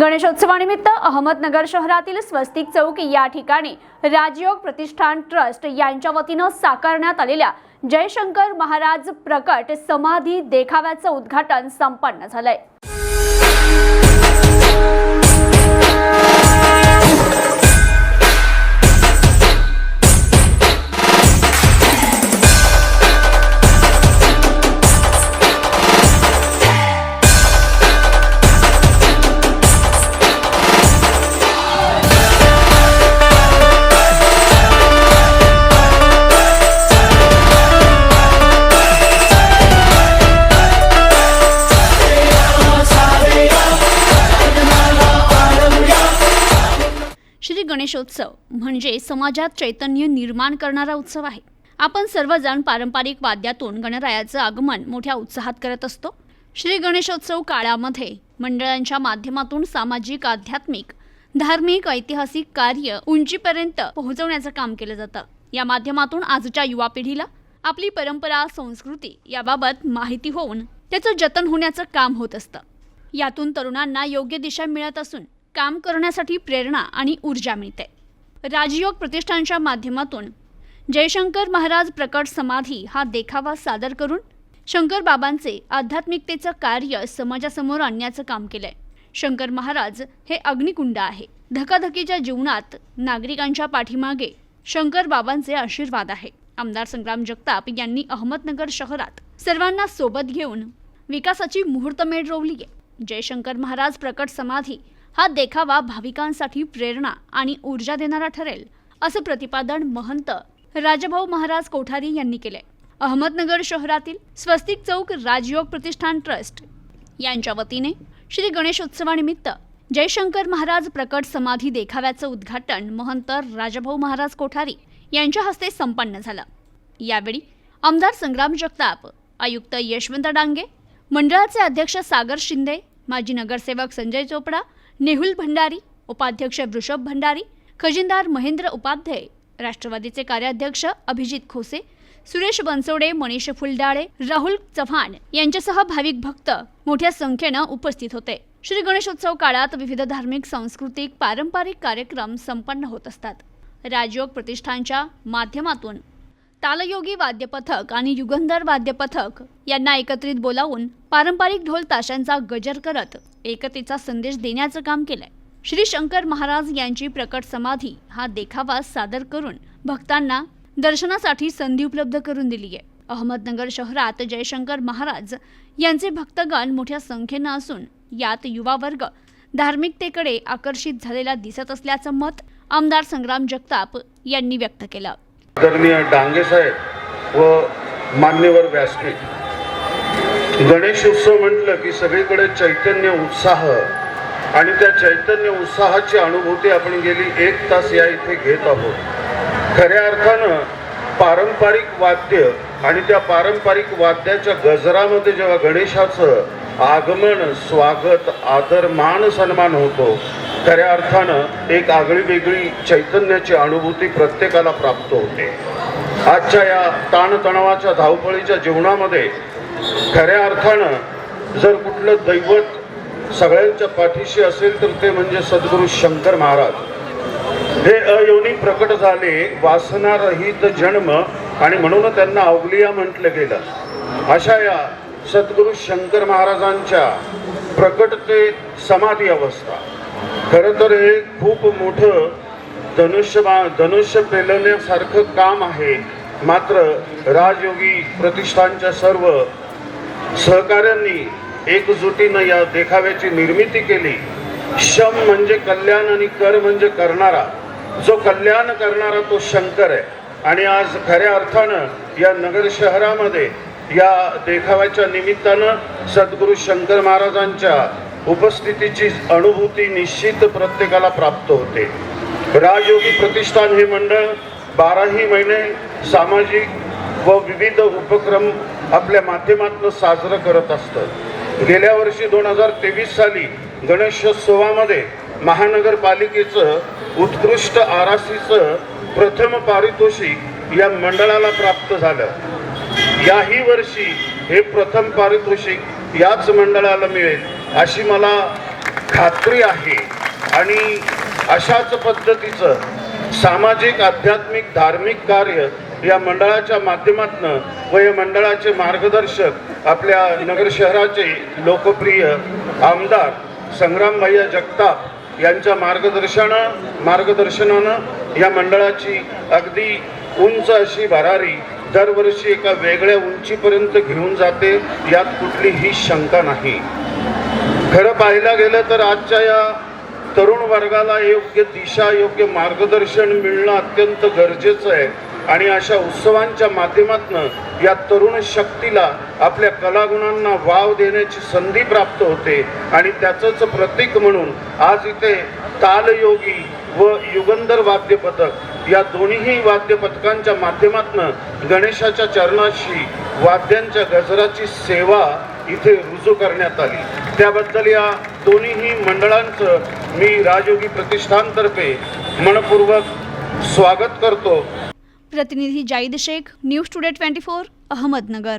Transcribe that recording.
गणेशोत्सवानिमित्त अहमदनगर शहरातील स्वस्तिक चौक या ठिकाणी राजयोग प्रतिष्ठान ट्रस्ट यांच्या वतीनं साकारण्यात आलेल्या जयशंकर महाराज प्रकट समाधी देखाव्याचं उद्घाटन संपन्न झालंय. गणेशोत्सव म्हणजे समाजात चैतन्य निर्माण करणारा उत्सव आहे. आपण सर्वजण पारंपरिक वाद्यातून गणरायाचं आगमन मोठ्या उत्साहात करत असतो. श्री गणेशोत्सव काळामध्ये मंडळांच्या माध्यमातून सामाजिक आध्यात्मिक धार्मिक ऐतिहासिक कार्य उंचीपर्यंत पोहोचवण्याचं काम केलं जातं. या माध्यमातून आजच्या युवा पिढीला आपली परंपरा संस्कृती याबाबत माहिती होऊन त्याचं जतन होण्याचं काम होत असतं. यातून तरुणांना योग्य दिशा मिळत असून काम करण्यासाठी प्रेरणा आणि ऊर्जा मिळते. राजयोग प्रतिष्ठानच्या माध्यमातून जयशंकर महाराज प्रकट समाधी हा देखावा सादर करून शंकर बाबांचे आध्यात्मिकतेचं कार्य समाजासमोर आणण्याचं काम केलंय. शंकर महाराज हे अग्निकुंड आहे. धकाधकीच्या जीवनात नागरिकांच्या पाठीमागे शंकर बाबांचे आशीर्वाद आहे. आमदार संग्राम जगताप यांनी अहमदनगर शहरात सर्वांना सोबत घेऊन विकासाची मुहूर्तमेढ रोवली आहे जयशंकर महाराज प्रकट समाधी हा देखावा भाविकांसाठी प्रेरणा आणि ऊर्जा देणारा ठरेल असं प्रतिपादन महंत राजभाऊ महाराज कोठारी यांनी केले अहमदनगर शहरातील स्वस्तिक चौक राजयोग प्रतिष्ठान ट्रस्ट यांच्या वतीने श्री गणेशोत्सवानिमित्त जयशंकर महाराज प्रकट समाधी देखाव्याचं उद्घाटन महंत राजभाऊ महाराज कोठारी यांच्या हस्ते संपन्न झालं. यावेळी आमदार संग्राम जगताप आयुक्त यशवंत डांगे मंडळाचे अध्यक्ष सागर शिंदे माजी नगरसेवक संजय चोपडा नेहुल भंडारी उपाध्यक्ष वृषभ भंडारी खजिनदार महेंद्र उपाध्याय राष्ट्रवादीचे कार्याध्यक्ष अभिजित खोसे सुरेश बनसोडे मनीष फुलडाळे राहुल चव्हाण यांच्यासह भाविक भक्त मोठ्या संख्येनं उपस्थित होते. श्री गणेशोत्सव काळात विविध धार्मिक सांस्कृतिक पारंपरिक कार्यक्रम संपन्न होत असतात. राजयोग प्रतिष्ठानच्या माध्यमातून तालयोगी वाद्यपथक आणि युगंधर वाद्यपथक यांना एकत्रित बोलावून पारंपरिक ढोल ताशांचा गजर करत एकतेचा संदेश देण्याचं काम केलंय. श्री शंकर महाराज यांची प्रकट समाधी हा देखावा सादर करून भक्तांना दर्शनासाठी संधी उपलब्ध करून दिली आहे. अहमदनगर शहरात जयशंकर महाराज यांचे भक्तगण मोठ्या संख्येनं असून यात युवा वर्ग धार्मिकतेकडे आकर्षित झालेला दिसत असल्याचं मत आमदार संग्राम जगताप यांनी व्यक्त केलं. आदरणीय डांगे साहेब व मान्यवर व्यासपीठ. गणेश उत्सव म्हटलं की सगळीकडे चैतन्य उत्साह आणि त्या चैतन्य उत्साहाची अनुभूती आपण गेली एक तास या इथे घेत आहोत. खऱ्या अर्थानं पारंपरिक वाद्य आणि त्या पारंपरिक वाद्याच्या गजरामध्ये जेव्हा गणेशाचं आगमन स्वागत आदर मान सन्मान होतो खऱ्या अर्थानं एक आगळी वेगळी चैतन्याची अनुभूती प्रत्येकाला प्राप्त होते. आजच्या या ताणतणावाच्या धावपळीच्या जीवनामध्ये खऱ्या अर्थानं जर कुठलं दैवत सगळ्यांच्या पाठीशी असेल तर ते म्हणजे सद्गुरू शंकर महाराज. हे अयोनी प्रकट झाले वासनारहित जन्म आणि म्हणून त्यांना अवलिया म्हटलं गेलं. अशा या सद्गुरू शंकर महाराजांच्या प्रकटते समाधी अवस्था. खरं तर हे खूप मोठं धनुष्य धनुष्य पेलण्यासारखं काम आहे. मात्र राजयोगी प्रतिष्ठानच्या सर्व सहकाऱ्यांनी एकजुटीनं या देखाव्याची निर्मिती केली. शम म्हणजे कल्याण आणि कर म्हणजे करणारा. जो कल्याण करणारा तो शंकर आहे. आणि आज खऱ्या अर्थानं या नगर शहरामध्ये या देखाव्याच्या निमित्तानं सद्गुरू शंकर महाराजांच्या उपस्थितीची अनुभूती निश्चित प्रत्येकाला प्राप्त होते. राजयोगी प्रतिष्ठान हे मंडळ बाराही महिने सामाजिक व विविध उपक्रम आपल्या माध्यमातून साजरं करत असतं. गेल्या वर्षी दोन हजार तेवीस साली गणेशोत्सवामध्ये महानगरपालिकेचं उत्कृष्ट आरासीचं प्रथम पारितोषिक या मंडळाला प्राप्त झालं. याही वर्षी हे प्रथम पारितोषिक याच मंडळाला मिळेल. अशी मला खात्री आहे. आणि अशाच पद्धतीचं सामाजिक आध्यात्मिक धार्मिक कार्य या मंडळाच्या माध्यमातून व या मंडळाचे मार्गदर्शक आपल्या नगर शहराचे लोकप्रिय आमदार संग्राम भैया जगताप यांच्या मार्गदर्शनं मार्गदर्शनानं या मंडळाची अगदी उंच अशी भरारी दरवर्षी एका वेगळ्या उंचीपर्यंत घेऊन जाते यात कुठलीही शंका नाही. खरं पाहायला गेलं तर आजच्या या तरुण वर्गाला योग्य दिशा योग्य मार्गदर्शन मिळणं अत्यंत गरजेचं आहे. आणि अशा उत्सवांच्या माध्यमातून या तरुण शक्तीला आपल्या कलागुणांना वाव देण्याची संधी प्राप्त होते. आणि त्याचंच प्रतीक म्हणून आज इथे तालयोगी व युगंधर वाद्य पथक या दोन्हीही वाद्य पथकांच्या माध्यमातून गणेशाच्या चरणाशी वाद्यांच्या गजराची सेवा इथे रुजू करण्यात आली. त्याबद्दल या दोन्हीही मंडळांचं मी राजयोगी प्रतिष्ठानतर्फे मनपूर्वक स्वागत करतो. प्रतिनिधी Zaid Shaikh news today twenty four Ahmednagar.